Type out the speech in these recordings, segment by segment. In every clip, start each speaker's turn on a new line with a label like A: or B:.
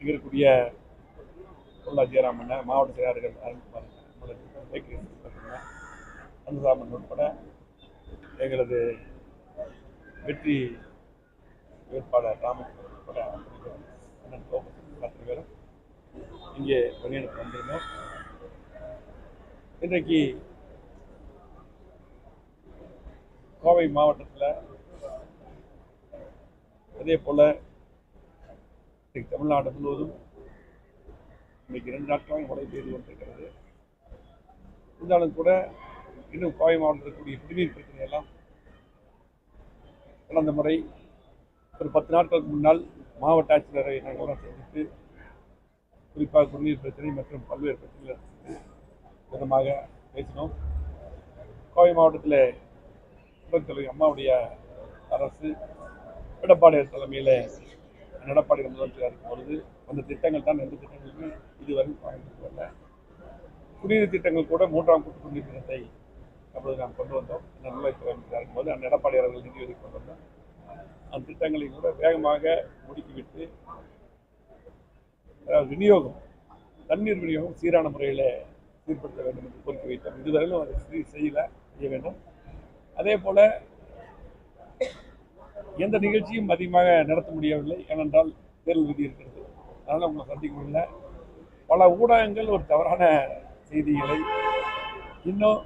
A: இருக்கக்கூடிய பொருளா ஜெயராமன் மாவட்ட செயலாளர்கள் அருண்குமார் அனுராமன் உட்பட எங்களது வெற்றி வேட்பாளர் ராமகிருஷ்ணன் உட்பட பேரும், அண்ணன் கோபுரம் பேரும் இங்கே பணியெடுத்து வந்திருந்தோம். இன்றைக்கு கோவை மாவட்டத்தில் அதே போல் இன்றைக்கு தமிழ்நாடு முழுவதும் இன்னைக்கு ரெண்டு நாட்களாக மழை பெய்து கொண்டிருக்கிறது. இருந்தாலும் கூட இன்னும் கோவை மாவட்டத்தில் இருக்கக்கூடிய குடிநீர் பிரச்சனையெல்லாம் கடந்த முறை ஒரு பத்து நாட்களுக்கு முன்னால் மாவட்ட ஆட்சியரை நாங்கள் சந்தித்து குறிப்பாக குடிநீர் பிரச்சனை மற்றும் பல்வேறு பிரச்சனைகள் விதமாக பேசினோம். கோவை மாவட்டத்தில் தலைவர் அம்மாவுடைய அரசு எடப்பாடியார் தலைமையில் எடப்பாடி முதலமைச்சராக இருக்கும் பொழுது அந்த திட்டங்கள் தான் எந்த திட்டங்களுமே இதுவரை வாங்கிட்டு வரல குடிநீர் திட்டங்கள் கூட மூன்றாம் கூட்டு குடிநீர் திட்டத்தை அப்பொழுது நாம் கொண்டு வந்தோம். நல்வாழ்வுத்துறை அமைச்சராக இருக்கும்போது அந்த எடப்பாடி அவர்கள் நிதி ஒதுக்கி கொண்டு வந்தோம் அந்த திட்டங்களை கூட வேகமாக முடுக்கிவிட்டு விநியோகம் தண்ணீர் விநியோகம் சீரான முறையில் சீர்படுத்த வேண்டும் என்று கோரிக்கை வைத்தோம். இதுவரையிலும் அதை செய்யலை செய்ய வேண்டும். அதே போல் எந்த நிகழ்ச்சியும் அதிகமாக நடத்த முடியவில்லை. ஏனென்றால் தேர்தல் விதி இருக்கிறது. அதனால் உங்களை சந்திக்க முடியல. பல ஊடகங்கள் ஒரு தவறான செய்திகளை இன்னும்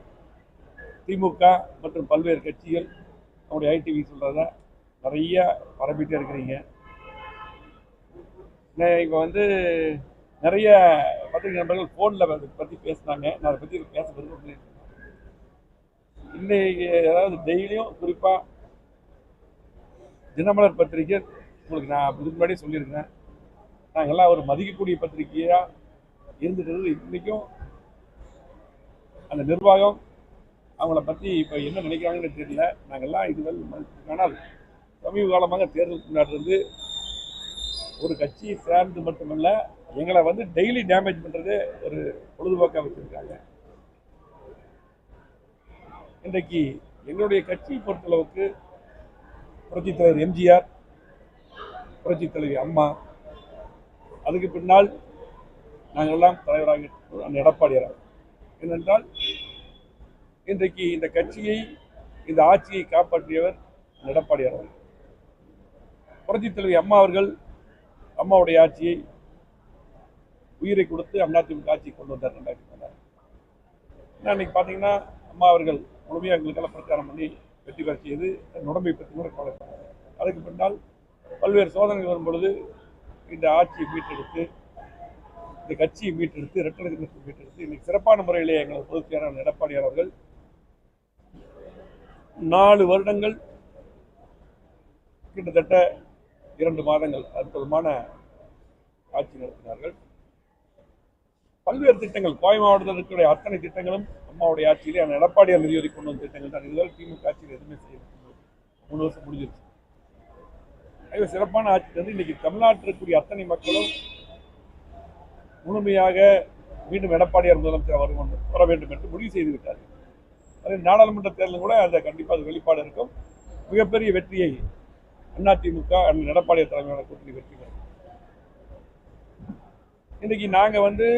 A: திமுக மற்றும் பல்வேறு கட்சிகள் நம்முடைய ஐடிவி சொல்கிறத நிறைய பரப்பிட்டே இருக்கிறீங்க. இப்போ வந்து நிறைய பத்திரிகை நண்பர்கள் ஃபோனில் அதை பற்றி பேசினாங்க. நான் அதை பற்றி பேச விரும்பவில்லை. இன்னைக்கு அதாவது டெய்லியும் குறிப்பாக தினமலர் பத்திரிகை உங்களுக்கு நான் இதுக்கு முன்னாடியே சொல்லியிருக்கேன் எல்லாம் ஒரு மதிக்கக்கூடிய பத்திரிகையாக இருந்துட்டு இன்றைக்கும் அந்த நிர்வாகம் அவங்கள பற்றி இப்போ என்ன நினைக்கிறாங்கன்னு தெரியல. நாங்கள்லாம் இதுவரை மதிப்பு ஆனால் சமீப காலமாக தேர்தலுக்கு முன்னாடி இருந்து ஒரு கட்சி சேர்ந்து மட்டுமல்ல எங்களை வந்து டெய்லி டேமேஜ் பண்ணுறது ஒரு பொழுதுபோக்காக வச்சுருக்காங்க. இன்றைக்கு எங்களுடைய கட்சியை பொறுத்தளவுக்கு புரட்சித் தலைவர் எம்ஜிஆர் புரட்சித் தலைவி அம்மா. அதுக்கு பின்னால் நாங்கள்லாம் தலைவராக அந்த எடப்பாடியார் ஏனென்றால் இன்றைக்கு இந்த கட்சியை இந்த ஆட்சியை காப்பாற்றியவர் எடப்பாடியார் அவர்கள். புரட்சித் தலைவி அம்மா அவர்கள் அம்மாவுடைய ஆட்சியை உயிரை கொடுத்து அதிமுக ஆட்சி கொண்டு வந்தார் ரெண்டாயிரத்தி பதினாறு. ஏன்னா இன்னைக்கு பார்த்தீங்கன்னா அம்மா அவர்கள் முழுமையாக எங்களுக்கெல்லாம் பிரச்சாரம் பண்ணி வெற்றி பெற செய்து தன் உடம்பை பற்றி கூட கவலைப்பட்டாங்க அதுக்கு பின்னால் பல்வேறு சோதனைகள் வரும்பொழுது இந்த ஆட்சியை மீட்டெடுத்து இந்த கட்சியை மீட்டெடுத்து இரட்டை மீட்டெடுத்து இன்னைக்கு சிறப்பான முறையிலே எங்களது பொதுச் செயலாளர் எடப்பாடி அவர்கள் நாலு வருடங்கள் கிட்டத்தட்ட இரண்டு மாதங்கள் அற்புதமான ஆட்சி நடத்தினார்கள். பல்வேறு திட்டங்கள் கோவை மாவட்டத்தில் இருக்கக்கூடிய அத்தனை திட்டங்களும் அம்மாவுடைய ஆட்சியிலே அந்த எடப்பாடியார் நிதி ஒதுக்கி கொண்டு வந்த திட்டங்கள் தான். இதுவரை திமுக ஆட்சியில் எதுவுமே செய்ய மூணு வருஷம் முடிஞ்சிருச்சு. ஆகவே சிறப்பான ஆட்சி வந்து இன்னைக்கு தமிழ்நாட்டில் இருக்கக்கூடிய அத்தனை மக்களும் முழுமையாக மீண்டும் எடப்பாடியார் முதலமைச்சர் வர வேண்டும் வர வேண்டும் என்று முடிவு செய்து விட்டார்கள் அதே நாடாளுமன்ற தேர்தலும் கூட அந்த கண்டிப்பாக அது வெளிப்பாடு இருக்கும். மிகப்பெரிய வெற்றியை அதிமுக அண்ணன் எடப்பாடியார் தலைமையிலான கூட்டணி வெற்றி பெறும். இன்னைக்கு நாங்கள் வந்து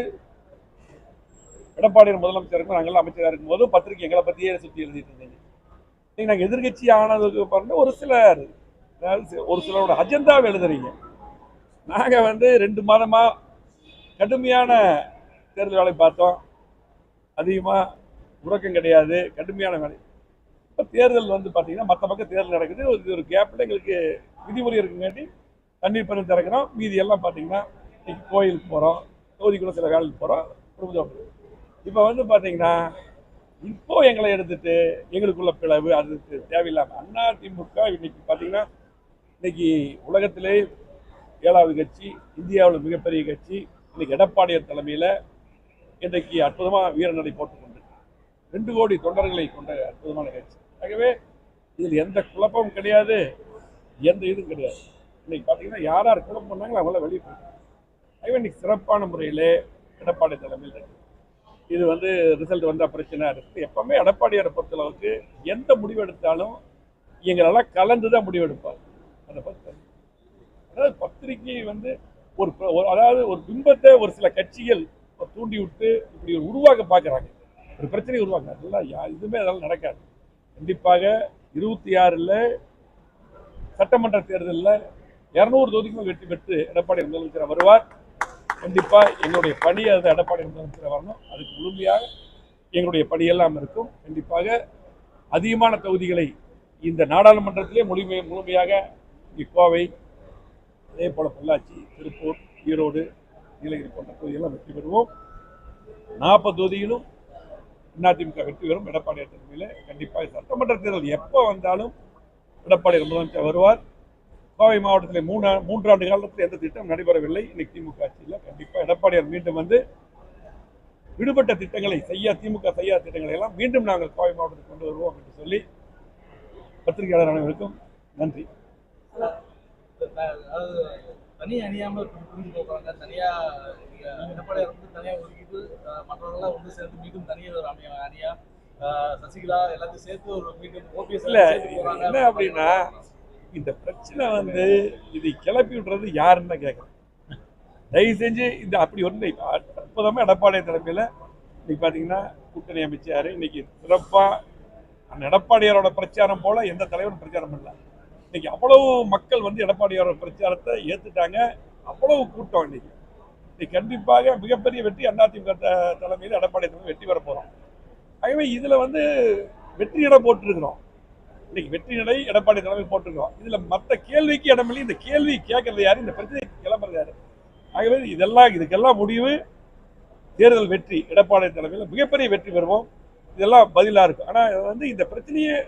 A: எடப்பாடியார் முதலமைச்சர் இருக்கும் நாங்கெல்லாம் அமைச்சராக இருக்கும்போது பத்திரிகை எங்களை பற்றியே சுற்றி எழுதிட்டு இருந்தீங்க. நீங்கள் நாங்கள் எதிர்கட்சி ஆனதுக்கு பாருங்கள் ஒரு சிலர் ஒரு சிலரோட அஜெண்டாவை எழுதுறீங்க. நாங்கள் வந்து ரெண்டு மாதமாக கடுமையான தேர்தல் வேலை பார்த்தோம். அதிகமாக உறக்கம் கிடையாது கடுமையான வேலை. இப்போ தேர்தல் வந்து பார்த்தீங்கன்னா மற்ற பக்கம் தேர்தல் நடக்குது. ஒரு ஒரு கேப்பில் எங்களுக்கு விதிமுறை இருக்குங்காட்டி தண்ணீர் பண்ணி திறக்கிறோம். மீதி எல்லாம் பார்த்தீங்கன்னா இன்னைக்கு கோயிலுக்கு போகிறோம் தொகுதிக்குள்ளே சில வேலைக்கு போகிறோம் குடும்பம் இப்போ வந்து பார்த்தீங்கன்னா இப்போ எங்களை எடுத்துட்டு எங்களுக்குள்ள பிளவு அதுக்கு தேவையில்லாமல் அண்ணா திமுக இன்னைக்கு பார்த்தீங்கன்னா இன்னைக்கு உலகத்திலே ஏழாவது கட்சி இந்தியாவில் மிகப்பெரிய கட்சி இன்னைக்கு எடப்பாடியார் தலைமையில் இன்றைக்கு அற்புதமாக வீரநடை போட்டுக்கொண்டு ரெண்டு கோடி தொண்டர்களை கொண்ட அற்புதமான கட்சி. ஆகவே இதில் எந்த குழப்பமும் கிடையாது எந்த இதுவும் கிடையாது. இன்னைக்கு பார்த்தீங்கன்னா யார் யார் குழப்பம் பண்ணாங்களோ அவங்களாம் வெளியே போயிட்டாங்க. ஆகவே இன்னைக்கு சிறப்பான முறையில் எடப்பாடி தலைமையில் இருக்கு. இது வந்து ரிசல்ட் வந்தால் பிரச்சனை இருக்குது எப்பவுமே எடப்பாடியாரை பொறுத்தளவுக்கு எந்த முடிவு எடுத்தாலும் எங்களெல்லாம் கலந்து தான் முடிவு எடுப்பார் அதை பற்றி அதாவது பத்திரிகை வந்து ஒரு அதாவது ஒரு பிம்பத்தை ஒரு சில கட்சிகள் தூண்டி விட்டு இப்படி ஒரு உருவாக்க பார்க்குறாங்க. ஒரு பிரச்சனையை உருவாக்க அதெல்லாம் யா- இதுவுமே அதெல்லாம் நடக்காது. கண்டிப்பாக இருபத்தி ஆறில் சட்டமன்ற தேர்தலில் இரநூறு தொகுதிக்கும் வெற்றி பெற்று எடப்பாடி முதலமைச்சர் வருவார். கண்டிப்பா எங்களுடைய பணி அது எடப்பாடி முதலமைச்சர் வரணும். அதுக்கு முழுமையாக எங்களுடைய பணியெல்லாம் இருக்கும். கண்டிப்பாக அதிகமான தொகுதிகளை இந்த நாடாளுமன்றத்திலே முழுமை முழுமையாக இங்கே கோவை அதே போல பொள்ளாச்சி திருப்பூர் ஈரோடு நீலகிரி போன்ற தொகுதியெல்லாம் வெற்றி பெறுவோம். நாற்பது தொகுதியிலும் அதிமுக வெற்றி பெறும். எடப்பாடி தலைமையில் கண்டிப்பாக சட்டமன்ற தேர்தல் எப்போ வந்தாலும் எடப்பாடி முதலமைச்சர் வருவார். கோவை மாவட்டத்தில் மூணு மூன்றாண்டு காலத்தில் எந்த திட்டம் நடைபெறவில்லை. இன்னைக்கு திமுக ஆட்சியில் கண்டிப்பாக எடப்பாடியார் மீண்டும் வந்து விடுபட்ட திட்டங்களை செய்ய திமுக செய்யாத திட்டங்களை எல்லாம் மீண்டும் நாங்கள் கோவை மாவட்டத்துக்கு கொண்டு வருவோம் என்று சொல்லி பத்திரிகையாளர் அனைவருக்கும் நன்றி.
B: தனி அணியாம இப்படி புரிஞ்சு போகிறாங்க தனியா எடப்பாடியார் வந்து தனியா ஒதுக்கிட்டு அஹ், மற்றவர்கள்லாம் வந்து சேர்த்து மீண்டும் தனியா ஒரு அணியா அணியா சசிகலா எல்லாத்தையும் சேர்த்து ஒரு மீண்டும் ஓபிஎஸ்
A: இல்ல என்ன அப்படின்னா இந்த பிரச்சனை வந்து இது கிளப்பி விடுறது யாருன்னு கேட்குறேன். தயவு செஞ்சு இந்த அப்படி ஒன்று இப்போ அற்புதமாக எடப்பாடி தலைமையில் இன்னைக்கு பார்த்தீங்கன்னா கூட்டணி அமைச்சார். இன்னைக்கு சிறப்பாக அந்த எடப்பாடியாரோட பிரச்சாரம் போல எந்த தலைவரும் பிரச்சாரம் பண்ணல. இன்னைக்கு அவ்வளவு மக்கள் வந்து எடப்பாடியாரோட பிரச்சாரத்தை ஏற்றுட்டாங்க அவ்வளவு கூட்டம் இன்னைக்கு. இன்னைக்கு கண்டிப்பாக மிகப்பெரிய வெற்றி அதிமுக த- தலைமையில் எடப்பாடி தலைமை வெற்றி பெற போகிறோம் ஆகவே இதில் வந்து வெற்றியிடம் போட்டிருக்கிறோம். இன்னைக்கு வெற்றி நடை எடப்பாடி தலைமை போட்டிருக்கோம். இதுல மற்ற கேள்விக்கு இடமில்லை இந்த கேள்வி கேட்கறது யாரு? இந்த பிரச்சனை கிளம்புறது யாரு? ஆகவே இதெல்லாம் இதுக்கெல்லாம் முடிவு தேர்தல் வெற்றி எடப்பாடி தலைமையில் மிகப்பெரிய வெற்றி பெறுவோம். இதெல்லாம் பதிலாக இருக்கும். ஆனால் வந்து இந்த பிரச்சனையே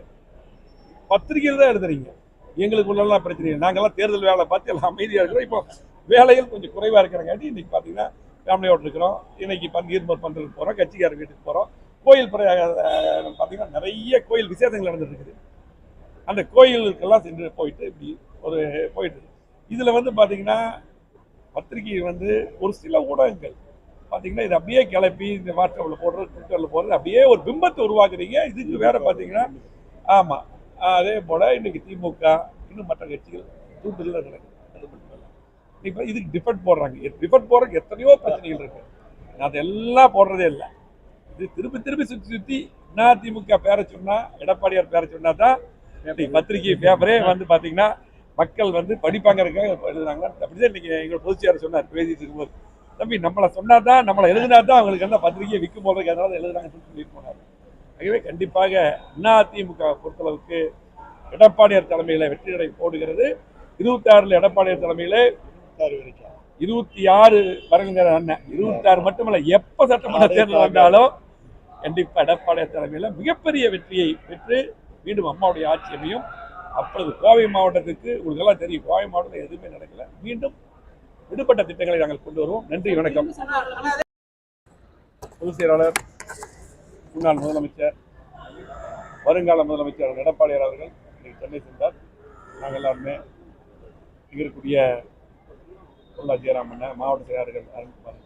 A: பத்திரிகையில் தான் எழுதுறீங்க. எங்களுக்குள்ளெல்லாம் பிரச்சனை நாங்கள்லாம் நாங்கெல்லாம் தேர்தல் வேலை பார்த்து எல்லாம் அமைதியாக இருக்கிறோம். இப்போ வேலைகள் கொஞ்சம் குறைவாக இருக்கிறங்காட்டி இன்றைக்கி பார்த்தீங்கன்னா ஃபேமிலியோடு இருக்கிறோம். இன்னைக்கு பன் நீர்மர் பண்றதுக்கு போறோம் கட்சிக்கார வீட்டுக்கு போகிறோம் கோயில் பிர- அஹ் நிறைய கோயில் விசேஷங்கள் நடந்துட்டு இருக்குது. அந்த கோயிலுக்கெல்லாம் சென்று போயிட்டு இப்படி ஒரு போயிட்டு. இதில் வந்து பார்த்தீங்கன்னா பத்திரிகை வந்து ஒரு சில ஊடகங்கள். பார்த்தீங்கன்னா இது அப்படியே கிளப்பி இந்த வாட்ஸ்அப்பில் போடுறது ட்விட்டரில் போடுறது அப்படியே ஒரு பிம்பத்தை உருவாக்குறீங்க. இதுக்கு வேறு பார்த்தீங்கன்னா ஆமாம் அதே போல் இன்றைக்கி திமுக இன்னும் மற்ற கட்சிகள் தூண்டுதலில் நடக்குது அது மட்டும் இப்போ இதுக்கு டிஃபெண்ட் போடுறாங்க. டிஃபெண்ட் போடுறதுக்கு எத்தனையோ பிரச்சனைகள் இருக்குது நான் அதெல்லாம் போடுறதே இல்லை. இது திருப்பி திருப்பி சுற்றி சுற்றி நான் திமுக பேரை சொன்னால் எடப்பாடியார் பேரை சொன்னால் தான் பத்திரிகை பேப்பரே வந்து பாத்தீங்கன்னா மக்கள் வந்து படிப்பாங்கிறதுக்காக எழுதுறாங்க. அப்படிதான் இன்னைக்கு எங்க பொதுச்செயலர் சொன்னார் பேசிட்டு இருக்கும்போது தம்பி நம்மளை சொன்னா தான் நம்மளை எழுதினா தான் அவங்களுக்கு அந்த பத்திரிகையை விற்கும் போது அதனால எழுதுறாங்கன்னு சொல்லி போனார். ஆகவே கண்டிப்பாக அதிமுக பொறுத்தளவுக்கு எடப்பாடியார் தலைமையில வெற்றி நடை போடுகிறது. இருபத்தி ஆறுல எடப்பாடியார் தலைமையில இருபத்தி ஆறு வரங்கிற அண்ணன். இருபத்தி ஆறு மட்டுமல்ல எப்ப சட்டமன்ற தேர்தல் வந்தாலும் கண்டிப்பா எடப்பாடியார் தலைமையில மிகப்பெரிய வெற்றியை பெற்று மீண்டும் அம்மாவுடைய ஆட்சி அமையும். அப்பொழுது கோவை மாவட்டத்துக்கு உங்களுக்கு எல்லாம் தெரியும். கோவை மாவட்டத்தில் எதுவுமே நடக்கல. மீண்டும் விடுபட்ட திட்டங்களை நாங்கள் கொண்டு வருவோம். நன்றி வணக்கம். பொதுச் செயலாளர் முன்னாள் முதலமைச்சர் வருங்கால முதலமைச்சர் எடப்பாடியார் அவர்கள் இன்னைக்கு சென்னை சென்றார். நாங்கள் எல்லாருமே இருக்கக்கூடிய பொருளா ஜெயராமன் மாவட்ட செயலாளர்கள் அருண்குமார்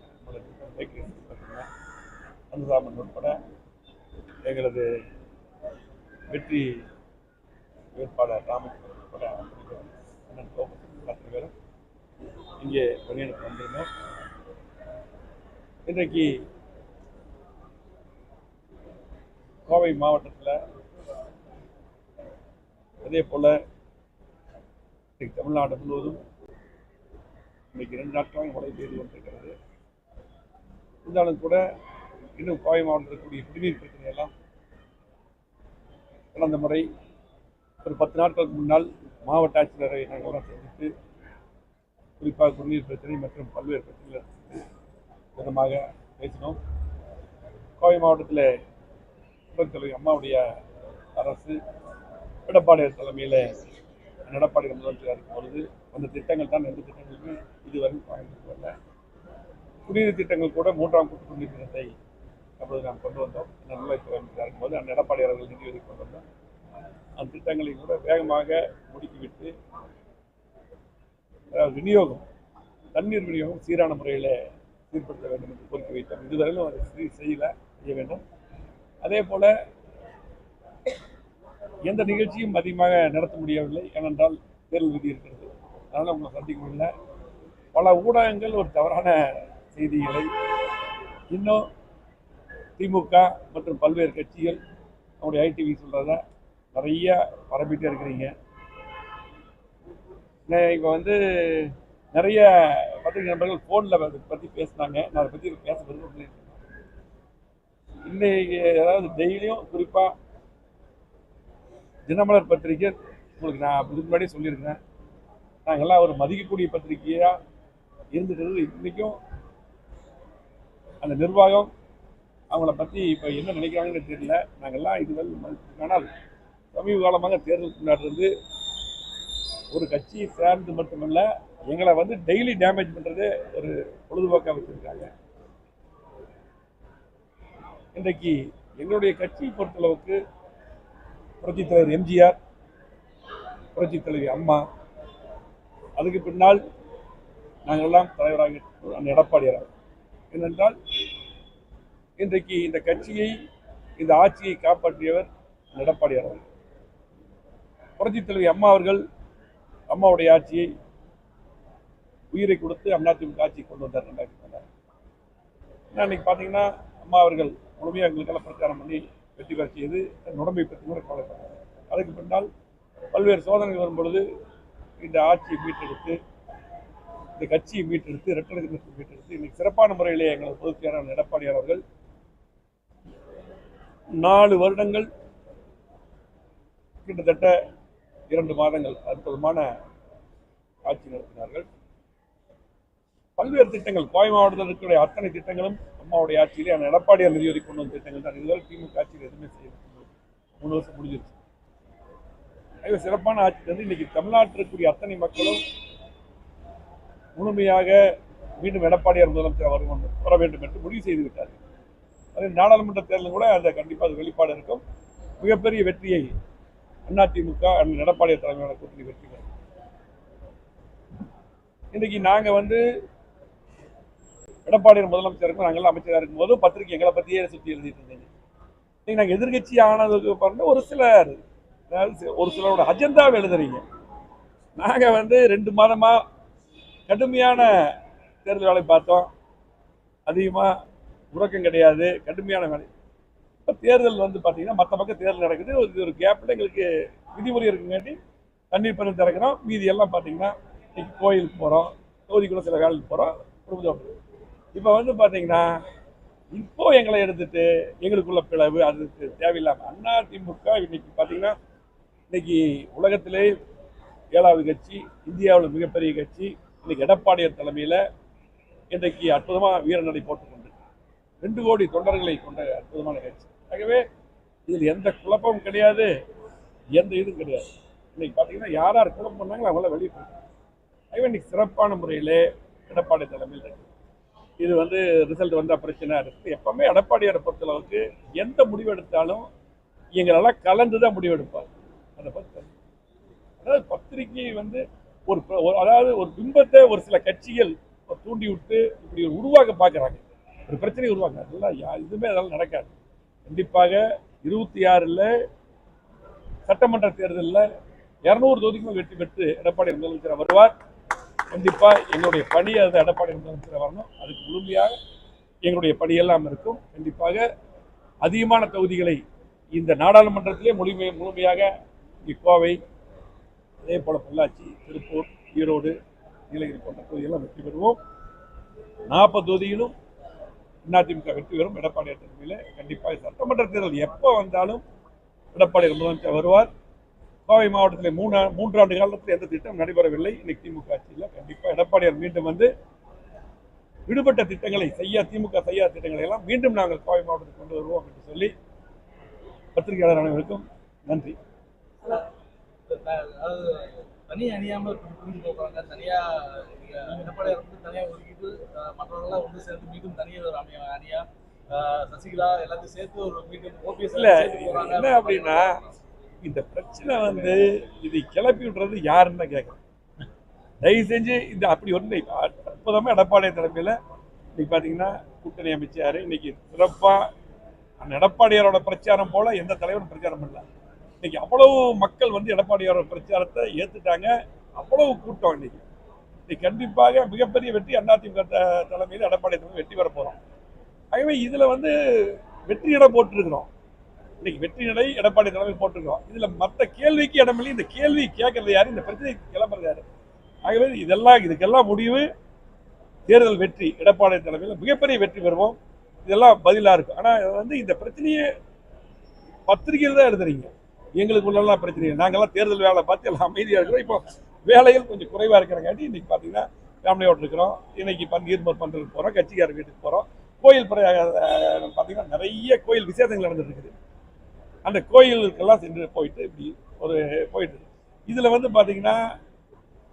A: பார்த்தீங்கன்னா உட்பட எங்களது வெற்றி வேட்பாளர் ராமகிருஷ்ணன் அண்ணன் அத்தனை பேரும் இங்கே பணியெடுத்து வந்திருந்தோம் இன்றைக்கு கோவை மாவட்டத்தில் அதே போல் இன்றைக்கு தமிழ்நாடு முழுவதும் இன்றைக்கு ரெண்டு நாட்களாக மழை பெய்து கொண்டிருக்கிறது. இருந்தாலும் கூட இன்னும் கோவை மாவட்டத்தில் இருக்கக்கூடிய குடிநீர் பிரச்சனையெல்லாம் கடந்த முறை ஒரு பத்து நாட்களுக்கு முன்னால் மாவட்ட ஆட்சியரை நாங்கள் சந்தித்து குறிப்பாக குடிநீர் பிரச்சனை மற்றும் பல்வேறு பிரச்சனைகள் விதமாக பேசினோம். கோவை மாவட்டத்தில் குடும்பத் தலைவர் அம்மாவுடைய அரசு எடப்பாடியார் தலைமையில் எடப்பாடி முதலமைச்சராக இருக்கும் பொழுது அந்த திட்டங்கள் தான் எந்த திட்டங்களுமே இதுவரை பயன்படுத்தி வரல குடிநீர் திட்டங்கள் கூட மூன்றாம் கூட்டு குடிநீர் திட்டத்தை அப்பொழுது நாம் கொண்டு வந்தோம். நல்வாழ்வுத்துறை அமைச்சராக இருக்கும்போது அந்த எடப்பாடி அவர்கள் நிதி ஒதுக்கி கொண்டு வந்தோம். அந்த திட்டங்களை கூட வேகமாக முடுக்கிவிட்டு அதாவது விநியோகம் தண்ணீர் விநியோகம் சீரான முறையில் சீர்படுத்த வேண்டும் என்று கோரிக்கை வைத்தோம். இதுவரையிலும் அதை சீர் செய்யல செய்ய வேண்டும். அதே போல் எந்த நிகழ்ச்சியும் அதிகமாக நடத்த முடியவில்லை. ஏனென்றால் தேர்தல் விதி இருக்கிறது. அதனால் உங்களை சந்திக்க முடியல. பல ஊடகங்கள் ஒரு தவறான செய்திகளை இன்னும் திமுக மற்றும் பல்வேறு கட்சிகள் நம்முடைய ஐடிவி சொல்கிறத நிறைய பரப்பிட்டே இருக்கிறீங்க. இப்போ வந்து நிறைய பத்திரிகை நண்பர்கள் ஃபோனில் அதை பற்றி பேசினாங்க. நான் அதை பற்றி பேச விரும்பல இன்னைக்கு அதாவது டெய்லியும் குறிப்பாக தினமலர் பத்திரிகை உங்களுக்கு நான் இதுக்கு முன்னாடியே சொல்லியிருக்கிறேன். எல்லாம் ஒரு மதிக்கக்கூடிய பத்திரிகையாக இருந்துக்கிறது இன்றைக்கும் அந்த நிர்வாகம் அவங்கள பற்றி இப்போ என்ன நினைக்கிறாங்கன்னு தெரியல. நாங்கள்லாம் இதுவரை ஆனால் சமீப காலமாக தேர்தல் முன்னாடி ஒரு கட்சி சேர்ந்து மட்டுமல்ல எங்களை வந்து டெய்லி டேமேஜ் பண்ணுறது ஒரு பொழுதுபோக்காக வச்சுருக்காங்க. இன்றைக்கு எங்களுடைய கட்சியை பொறுத்தளவுக்கு புரட்சித் தலைவர் எம்ஜிஆர் புரட்சித் தலைவி அம்மா அதுக்கு பின்னால் நாங்கள்லாம் தலைவராக எடப்பாடியார் ஏனென்றால் இன்றைக்கு இந்த கட்சியை இந்த ஆட்சியை காப்பாற்றியவர் எடப்பாடியார் அவர்கள். புரட்சித் தலைவி அம்மா அவர்கள் அம்மாவுடைய ஆட்சியை உயிரை கொடுத்து அதிமுக ஆட்சி கொண்டு வந்தார் ரெண்டாயிரத்தி பதினாறு. ஏன்னா இன்னைக்கு பார்த்தீங்கன்னா அம்மா அவர்கள் முழுமையாக எங்களுக்கெல்லாம் பிரச்சாரம் பண்ணி வெற்றி பெற செய்து தன் உடம்பை பற்றி கூட கவலைப்பட்டார் அதுக்கு பின்னால் பல்வேறு சோதனைகள் வரும்பொழுது இந்த ஆட்சியை மீட்டெடுத்து இந்த கட்சியை மீட்டெடுத்து இரட்டை மீட்டெடுத்து இன்னைக்கு சிறப்பான முறையிலே எங்களது பொதுச் செயலாளர் எடப்பாடி அவர்கள் நாலு வருடங்கள் கிட்டத்தட்ட இரண்டு மாதங்கள் அற்புதமான ஆட்சி நடத்தினார்கள். பல்வேறு திட்டங்கள் கோவை மாவட்டத்தில் இருக்கக்கூடிய அத்தனை திட்டங்களும் அம்மாவுடைய ஆட்சியிலே அந்த எடப்பாடியார் நிதி ஒதுக்கி கொண்டு வந்த திட்டங்கள் தான். இதுவரை திமுக ஆட்சியில் எதுவுமே செய்ய மூணு வருஷம் முடிஞ்சிருச்சு. ஆகவே சிறப்பான ஆட்சி வந்து இன்னைக்கு தமிழ்நாட்டில் இருக்கக்கூடிய அத்தனை மக்களும் முழுமையாக மீண்டும் எடப்பாடியார் முதலமைச்சர் வர வேண்டும் வர வேண்டும் என்று முடிவு செய்து விட்டார்கள். நாடாளுமன்ற தேர்தலில் கூட அந்த கண்டிப்பாக அது வெளிப்பாடு இருக்கும். மிகப்பெரிய வெற்றியை அதிமுக அண்ணன் தலைமையான கூட்டணி வெற்றி பெறும். இன்னைக்கு நாங்கள் வந்து எடப்பாடியார் முதலமைச்சர் இருக்கும் நாங்கெல்லாம் அமைச்சராக இருக்கும்போது பத்திரிகை எங்களை பற்றியே சுற்றி எழுதிட்டு இருந்தீங்க. இன்னைக்கு நாங்கள் எதிர்கட்சி ஆனதுக்கு பாருங்க ஒரு சிலர் ஒரு சிலரோட அஜெண்டாவை எழுதுறீங்க. நாங்கள் வந்து ரெண்டு மாதமாக கடுமையான தேர்தல் வேலை பார்த்தோம். அதிகமாக உறக்கம் கிடையாது கடுமையான வேலை. இப்போ தேர்தல் வந்து பார்த்தீங்கன்னா மற்ற பக்கம் தேர்தல் நடக்குது. ஒரு ஒரு கேப்பில் எங்களுக்கு விதிமுறை இருக்குங்காட்டி தண்ணீர் பணம் திறக்கிறோம். மீதி எல்லாம் பார்த்தீங்கன்னா இன்னைக்கு கோயிலுக்கு போகிறோம் தொகுதிக்குள்ள சில வேலைக்கு போகிறோம் இப்போ வந்து பார்த்தீங்கன்னா இப்போ எங்களை எடுத்துட்டு எங்களுக்குள்ள பிளவு அதுக்கு தேவையில்லாமல் அண்ணா திமுக இன்னைக்கு பார்த்தீங்கன்னா இன்னைக்கு உலகத்திலே ஏழாவது கட்சி இந்தியாவில் மிகப்பெரிய கட்சி இன்னைக்கு எடப்பாடியார் தலைமையில் இன்றைக்கு அற்புதமாக வீரநடை போட்டு ரெண்டு கோடி தொண்டர்களை கொண்ட அற்புதமான கட்சி ஆகவே இதில் எந்த குழப்பமும் கிடையாது எந்த இதுவும் கிடையாது. இன்னைக்கு பார்த்தீங்கன்னா யார் யார் குழப்பம் பண்ணாங்களோ அவங்கள வெளியே போயிட்டாங்க ஆகவே இன்னைக்கு சிறப்பான முறையில் எடப்பாடி தலைமையில் இருக்கு. இது வந்து ரிசல்ட் வந்தால் பிரச்சனை இருக்குது எப்பவுமே எடப்பாடியாரை பொறுத்தளவுக்கு எந்த முடிவு எடுத்தாலும் எங்களெல்லாம் கலந்து தான் முடிவு எடுப்பார் அதை பற்றி அதாவது பத்திரிகை வந்து ஒரு ஒரு- அதாவது ஒரு பிம்பத்தை ஒரு சில கட்சிகள் தூண்டி விட்டு இப்படி ஒரு உருவாக்க பார்க்குறாங்க ஒரு பிரச்சனையை உருவாக்காது. அதெல்லாம் யா இதுவுமே அதெல்லாம் நடக்காது. கண்டிப்பாக இருபத்தி ஆறில் சட்டமன்ற தேர்தலில் இரநூறு தொகுதிக்கும் வெற்றி பெற்று எடப்பாடி முதலமைச்சர் வருவார். கண்டிப்பாக எங்களுடைய பணி அது எடப்பாடி முதலமைச்சர் வரணும். அதுக்கு முழுமையாக எங்களுடைய பணியெல்லாம் இருக்கும். கண்டிப்பாக அதிகமான தொகுதிகளை இந்த நாடாளுமன்றத்திலே முழுமை முழுமையாக இங்கே கோவை அதே போல் பொள்ளாச்சி திருப்பூர் ஈரோடு நீலகிரி போன்ற தொகுதியெல்லாம் வெற்றி பெறுவோம். நாற்பது தொகுதியிலும் அதிமுக வெற்றி பெறும். எடப்பாடியார் தலைமையில் கண்டிப்பாக சட்டமன்ற தேர்தல். எப்போ வந்தாலும் எடப்பாடி முதலமைச்சர் வருவார். கோவை மாவட்டத்தில் மூணு மூன்றாண்டு காலத்தில் எந்த திட்டம் நடைபெறவில்லை. இன்னைக்கு திமுக ஆட்சியில் கண்டிப்பாக எடப்பாடியார் மீண்டும் வந்து விடுபட்ட திட்டங்களை செய்ய திமுக செய்யாத திட்டங்களை எல்லாம் மீண்டும் நாங்கள் கோவை மாவட்டத்துக்கு கொண்டு வருவோம் என்று சொல்லி பத்திரிகையாளர் அனைவருக்கும் நன்றி.
B: அதாவது தனி அணியாம புரிஞ்சு போகிறாங்க. தனியா எடப்பாடியார் வந்து தனியா ஒதுக்கிட்டு மற்றவர்கள்லாம் வந்து சேர்ந்து மீண்டும் தனியாக ஒரு அணி அணியா சசிகலா எல்லாத்தையும் சேர்த்து ஒரு மீண்டும் ஓபிஎஸ்
A: என்ன அப்படின்னா இந்த பிரச்சனை வந்து இது கிளப்பி விடுறது யாருன்னு கேட்குறேன். தயவு செஞ்சு இந்த அப்படி ஒன்று அற்புதமாக எடப்பாடி தலைமையில் இன்னைக்கு பார்த்தீங்கன்னா கூட்டணி அமைச்சார். இன்னைக்கு சிறப்பாக அந்த எடப்பாடியாரோட பிரச்சாரம் போல எந்த தலைவரும் பிரச்சாரம் பண்ணல. இன்னைக்கு அவ்வளவு மக்கள் வந்து எடப்பாடியோட பிரச்சாரத்தை ஏற்றுட்டாங்க அவ்வளவு கூட்டம் இன்னைக்கு. இன்னைக்கு கண்டிப்பாக மிகப்பெரிய வெற்றி அதிமுக தலைமையில் எடப்பாடி தலைமையில் வெற்றி பெற போகிறோம் ஆகவே இதில் வந்து வெற்றி நடை போட்டிருக்கிறோம். இன்னைக்கு வெற்றி நிலை எடப்பாடி தலைமையில் போட்டிருக்கோம் இதில் மற்ற கேள்விக்கு இடமில்லை இந்த கேள்வி கேட்கறது யாரு? இந்த பிரச்சனை கிளம்புறது யாரு? ஆகவே இதெல்லாம் இதுக்கெல்லாம் முடிவு தேர்தல் வெற்றி எடப்பாடி தலைமையில் மிகப்பெரிய வெற்றி பெறுவோம். இதெல்லாம் பதிலாக இருக்கும். ஆனால் வந்து இந்த பிரச்சனையை பத்திரிகையில் தான் எழுதுறீங்க. எங்களுக்குள்ளெல்லாம் பிரச்சனை இல்லை. நாங்கள்லாம் தேர்தல் வேலை பார்த்து எல்லாம் அமைதியாக இருக்கிறோம். இப்போ வேலைகள் கொஞ்சம் குறைவாக இருக்கிறங்காட்டி இன்றைக்கி பாத்தீங்கன்னா ஃபேமிலியோடு இருக்கிறோம். இன்னைக்கு பங்கீர் பந்தலுக்கு போகிறோம் கட்சிக்கார வீட்டுக்கு போகிறோம் கோயில் பிர- நிறைய கோயில் விசேஷங்கள் நடந்துருக்குது அந்த கோயிலுக்கெல்லாம் சென்று போயிட்டு இப்படி ஒரு போயிட்டு இதில் வந்து பார்த்தீங்கன்னா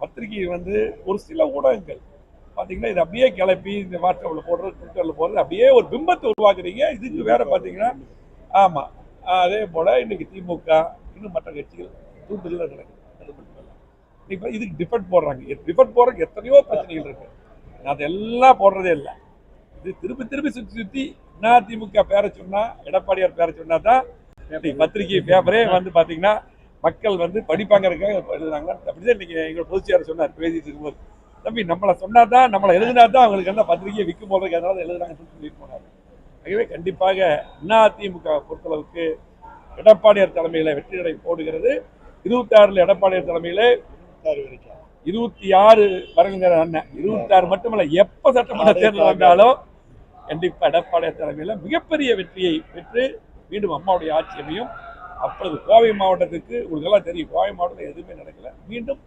A: பத்திரிகை வந்து ஒரு சில ஊடகங்கள் பார்த்தீங்கன்னா இது அப்படியே கிளப்பி இந்த வாட்ஸ்அப்பில் போடுறது ட்விட்டரில் போடுறது அப்படியே ஒரு பிம்பத்தை உருவாக்குறீங்க. இதுக்கு வேற பார்த்தீங்கன்னா ஆமாம் அதே போல் இன்றைக்கி திமுக இன்னும் மற்ற கட்சிகள் தூண்டுதல் நடக்குது. இப்போ இதுக்கு டிஃபெண்ட் போடுறாங்க. டிஃபெண்ட் போடுறதுக்கு எத்தனையோ பிரச்சனைகள் இருக்கு. நான் அதெல்லாம் போடுறதே இல்லை. இது திருப்பி திருப்பி சுற்றி சுற்றி நான் திமுக பேரை சொன்னால் எடப்பாடியார் பேரை சொன்னா தான் பத்திரிகை பேப்பரே வந்து பார்த்தீங்கன்னா மக்கள் வந்து படிப்பாங்கிறதுக்காக எழுதுறாங்க. அப்படிதான் இன்னைக்கு எங்களோட பொதுச்செயலர் சொன்னார் பேசிட்டு இருக்கும்போது. தம்பி நம்மளை சொன்னா தான் நம்மளை எழுதினா தான் அவங்களுக்கு என்ன பத்திரிகையை விற்கும் போதுக்கு அதனால எழுதுறாங்கன்னு சொல்லிட்டு போனார். ஆகவே கண்டிப்பாக அதிமுக பொறுத்தளவுக்கு எடப்பாடியார் தலைமையில வெற்றி நடை போடுகிறது. இருபத்தி ஆறுல எடப்பாடியார் தலைமையில இருபத்தி ஆறு வரங்கிற அண்ணன். இருபத்தி ஆறு மட்டுமல்ல எப்ப சட்டமன்ற தேர்தல் வந்தாலும் கண்டிப்பா எடப்பாடியார் தலைமையில மிகப்பெரிய வெற்றியை பெற்று மீண்டும் அம்மாவுடைய ஆட்சி அமையும். அப்பொழுது கோவை மாவட்டத்துக்கு உங்களுக்கு எல்லாம் தெரியும் கோவை மாவட்டத்தில் எதுவுமே நடக்கல. மீண்டும்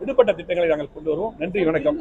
A: விடுபட்ட திட்டங்களை நாங்கள் கொண்டு வருவோம். நன்றி வணக்கம்.